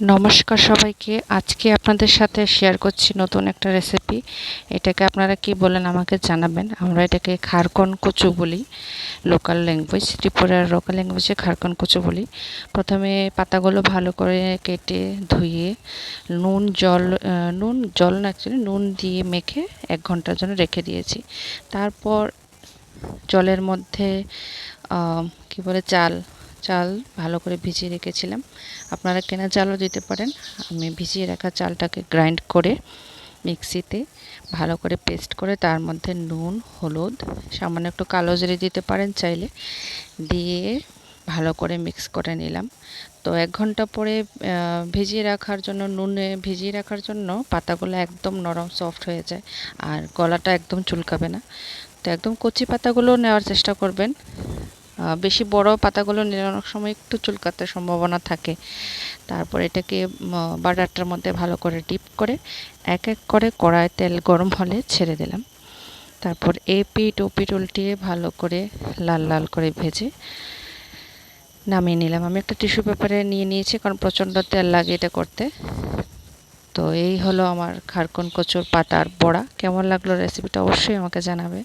নমস্কার সবাইকে। আজকে আপনাদের সাথে শেয়ার করছি নতুন একটা রেসিপি এটাকে আপনারা কি বলেন আমাকে জানাবেন। আমরা এটাকে খারকন কচু বলি লোকাল ল্যাঙ্গুয়েজ ত্রিপুরার লোকাল ল্যাঙ্গুয়েজে খারকন কচু বলি। প্রথমে পাতাগুলো ভালো করে কেটে ধুয়ে নুন, জল নুন, জল না অ্যাকচুয়ালি নুন দিয়ে মেখে এক ঘণ্টার জন্য রেখে দিয়েছি। তারপর জলের মধ্যে কি বলে, চাল চাল ভালো করে ভিজিয়ে রেখেছিলাম। আপনারা কেনা চালও দিতে পারেন। আমি ভিজিয়ে রাখা চালটাকে গ্রাইন্ড করে মিক্সিতে ভালো করে পেস্ট করে তার মধ্যে নুন, হলুদ, সামান্য একটু কালো জিরে দিতে পারেন চাইলে। দিয়ে ভালো করে মিক্স করে নিলাম। তো এক ঘণ্টা পরে ভিজিয়ে রাখার জন্য, নুনে ভিজিয়ে রাখার জন্য পাতাগুলো একদম নরম সফট হয়ে যায়। আর গলাটা একদম চুলকাবে না। তো একদম কচি পাতাগুলো নেওয়ার চেষ্টা করবেন। বেশি বড় পাতাগুলো নিলে অনেক সময় একটু চুলকাতে সম্ভাবনা থাকে। তারপর এটাকে বাটারটার মধ্যে ভালো করে ডিপ করে এক এক করে কড়ায় তেল গরম হলে ছেড়ে দিলাম। তারপর এ পিঠ ও পিঠ উল্টিয়ে ভালো করে লাল লাল করে ভেজে নামিয়ে নিলাম। আমি একটা টিস্যু পেপারে নিয়ে নিয়েছি কারণ প্রচণ্ড তেল লাগে এটা করতে। তো এই হলো আমার খারকন কচুর পাতার বড়া। কেমন লাগল রেসিপিটা অবশ্যই আমাকে জানাবে।